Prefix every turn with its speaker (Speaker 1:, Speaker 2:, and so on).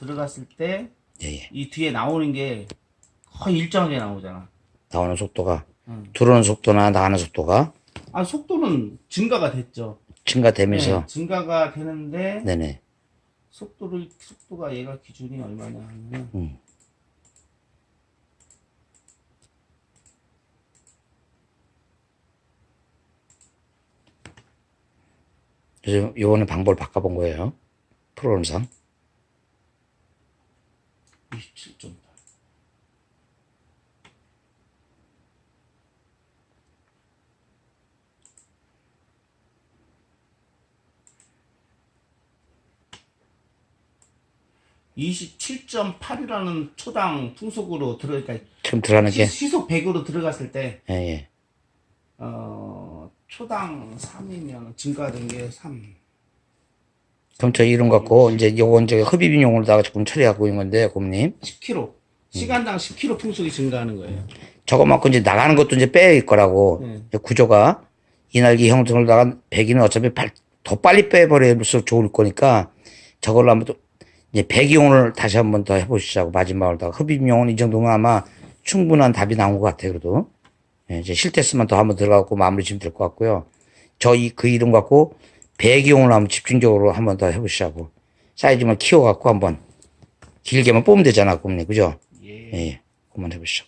Speaker 1: 들어갔을 때이
Speaker 2: 예, 예.
Speaker 1: 뒤에 나오는 게 거의 일정하게 나오잖아.
Speaker 2: 나오는 속도가
Speaker 1: 음.
Speaker 2: 들어오는 속도나 나가는 속도가
Speaker 1: 아 속도는 증가가 됐죠.
Speaker 2: 증가되면서
Speaker 1: 네, 증가가 되는데
Speaker 2: 네, 네.
Speaker 1: 속도를 속도가 얘가 기준이 얼마냐 하면
Speaker 2: 음. 그래서 요번에 방법을 바꿔본 거예요. 프로그램상.
Speaker 1: 27점. (27.8이라는) 초당 풍속으로 들어니까
Speaker 2: 처음 들어가는 게,
Speaker 1: 시속 100으로 들어갔을 때
Speaker 2: 예, 예.
Speaker 1: 어, 초당 3이면 증가된 게 3.
Speaker 2: 그럼 저 이름 갖고, 이제 요건 이제 흡입용으로다가 조금 처리하고 있는 건데, 고모님.
Speaker 1: 10km. 시간당 10km 풍속이 증가하는 거예요.
Speaker 2: 저거만큼 이제 나가는 것도 이제 빼일 거라고.
Speaker 1: 네.
Speaker 2: 이제 구조가 이날기 형성으로다가 배기는 어차피 팔- 더 빨리 빼버릴수록 좋을 거니까 저걸로 한번 또 이제 배기용을 다시 한번 더 해보시자고 마지막으로다가 흡입용은 이 정도면 아마 충분한 답이 나온 것 같아요. 그래도 예, 이제 실테스만 더 한번 들어가고 마무리 지면 될 것 같고요. 저이그 이름 갖고 배기용을 한번 집중적으로 한번 더 해보시자고 사이즈만 키워갖고 한번 길게만 뽑으면 되잖아, 그럼 그죠?
Speaker 1: 예.
Speaker 2: 예, 예. 그만 해보시죠.